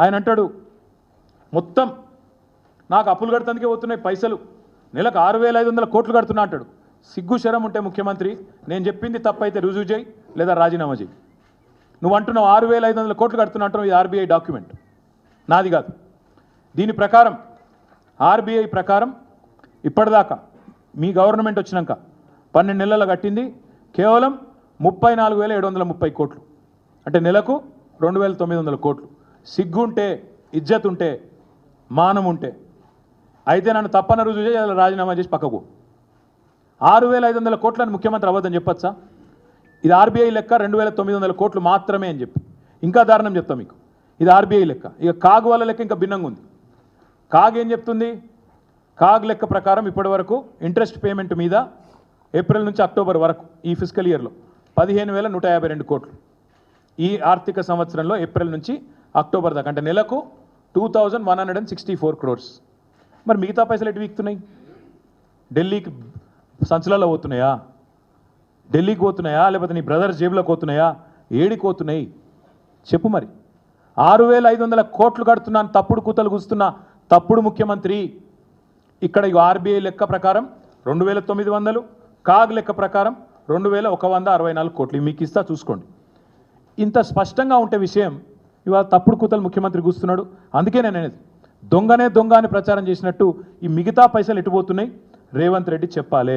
ఆయన అంటాడు మొత్తం నాకు అప్పులు కడతానికే పోతున్నాయి పైసలు. నెలకు ఆరు వేల ఐదు వందల కోట్లు కడుతున్నా అంటాడు. సిగ్గు శరం ఉంటే ముఖ్యమంత్రి నేను చెప్పింది తప్పైతే రుజువు చేయి లేదా రాజీనామా చేయి. నువ్వు అంటున్నావు ఆరు వేల ఐదు వందల కోట్లు కడుతున్నా అంటున్నావు ఇది ఆర్బీఐ డాక్యుమెంట్. నాది కాదు. దీని ప్రకారం ఆర్బీఐ ప్రకారం ఇప్పటిదాకా మీ గవర్నమెంట్ వచ్చినాక పన్నెండు నెలలు కట్టింది కేవలం ముప్పై నాలుగు వేల ఏడు వందల ముప్పై కోట్లు. అంటే నెలకు రెండు వేల తొమ్మిది వందల కోట్లు. సిగ్గుంటే ఇజ్జత్ ఉంటే మానం ఉంటే అయితే నన్ను తప్పన రుజువు చేయాలి రాజీనామా చేసి పక్కకు. ఆరు వేల ఐదు వందల కోట్లని ముఖ్యమంత్రి అవ్వద్దని చెప్పొచ్చా? ఇది ఆర్బీఐ లెక్క రెండు వేల తొమ్మిది వందల కోట్లు మాత్రమే అని చెప్పి. ఇంకా దారుణం చెప్తాం మీకు. ఇది ఆర్బీఐ లెక్క. ఇక కాగ్ వాళ్ళ లెక్క ఇంకా భిన్నంగా ఉంది. కాగ్ ఏం చెప్తుంది? కాగ్ లెక్క ప్రకారం ఇప్పటి వరకు ఇంట్రెస్ట్ పేమెంట్ మీద ఏప్రిల్ నుంచి అక్టోబర్ వరకు ఈ ఫిజికల్ ఇయర్లో పదిహేను వేల నూట యాభై రెండు కోట్లు. ఈ ఆర్థిక సంవత్సరంలో ఏప్రిల్ నుంచి అక్టోబర్ దాకా. అంటే నెలకు two thousand one hundred and sixty four crores మరి మిగతా పైసలు ఎటు వీక్తున్నాయి? ఢిల్లీకి సంచులలో పోతున్నాయా? ఢిల్లీకి పోతున్నాయా? లేకపోతే నీ బ్రదర్ జేబులోకి పోతున్నాయా? ఏడికి పోతున్నాయి? చెప్పు మరి. ఆరు వేల ఐదు వందల కోట్లు కడుతున్నాను తప్పుడు కూతలు కూస్తున్నా తప్పుడు ముఖ్యమంత్రి. ఇక్కడ ఇగో ఆర్బీఐ లెక్క ప్రకారం రెండు వేల తొమ్మిది వందలు కాగ్ లెక్క ప్రకారం రెండు వేల ఒక వంద అరవై నాలుగు కోట్లు. మీకు ఇస్తా చూసుకోండి. ఇంత స్పష్టంగా ఉంటే విషయం ఇవాళ తప్పుడు కూతలు ముఖ్యమంత్రి కూస్తున్నాడు. అందుకే నేను అనేది దొంగనే దొంగ అని ప్రచారం చేసినట్టు ఈ మిగతా పైసలు ఎటుపోతున్నాయి? రేవంత్ రెడ్డి చెప్పాలి.